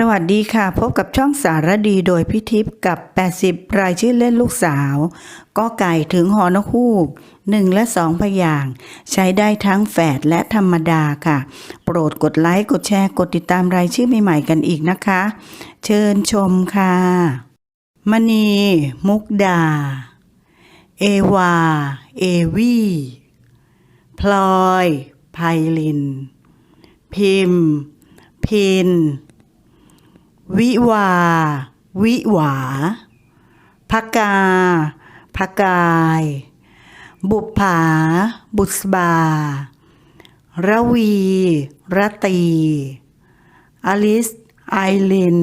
สวัสดีค่ะ พบกับช่องสารดีโดยพิทิพย์กับ 80 รายชื่อเล่นลูกสาวก็ไก่ถึงหอนกฮูกหนึ่งและสองพยาง ใช้ได้ทั้งแฝดและธรรมดาค่ะ โปรดกดไลค์ กดแชร์ กดติดตามรายชื่อใหม่ๆกันอีกนะคะ เชิญชมค่ะ มณี มุกดา เอวา เอวี พลอย ไพลิน พิมพ์พิน วิวา วิหวาพกาพกาย บุปผา บุษบา ระวี ระตี อลิส ไอลิน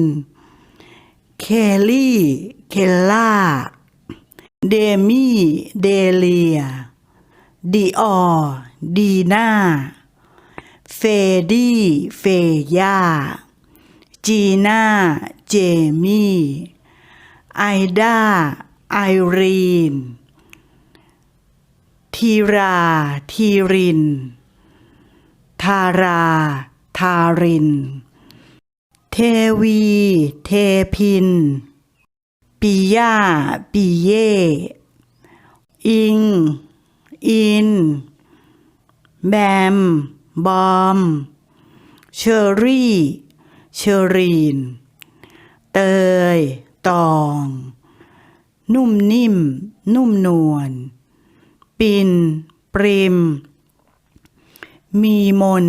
เคลลี่ เคลล่า เดมี่ เดเลีย ดีออ ดีน่า เฟดี้ เฟย่า จีน่า เจมี่ ไอด้าไอรีน ทีรา ทีริน ทารา ทาริน เทวี เทพิน ปิยา ปิเย อิง อิน แบม บอม เชอรี่ เชอรีน เตย ตอง นุ่มนิ่ม นุ่มนวล ปิน ปริม มีมน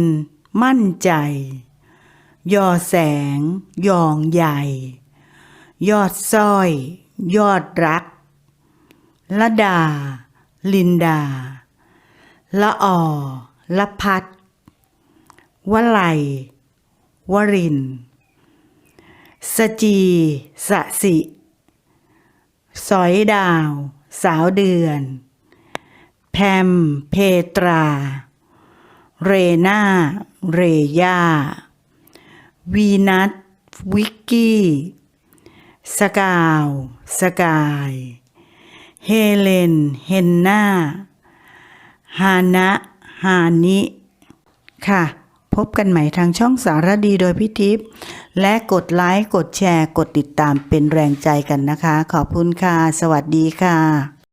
มั่นใจ ยอแสง ยองใหญ่ ยอดสร้อย ยอดรักละดา ลินดา ละออละพัดวไล วริน สจีสะสิ สอยดาว สาวเดือน แพมเพตรา เรนาเรยาวีนัทวิกกี้ สกาว สกาย เฮเลน เฮนนาฮานะ ฮานิ ค่ะ พบกันใหม่ทางช่องสารดีโดยพิทิพย์และกดไลค์ กดแชร์ กดติดตามเป็นแรงใจกันนะคะ ขอบคุณค่ะ สวัสดีค่ะ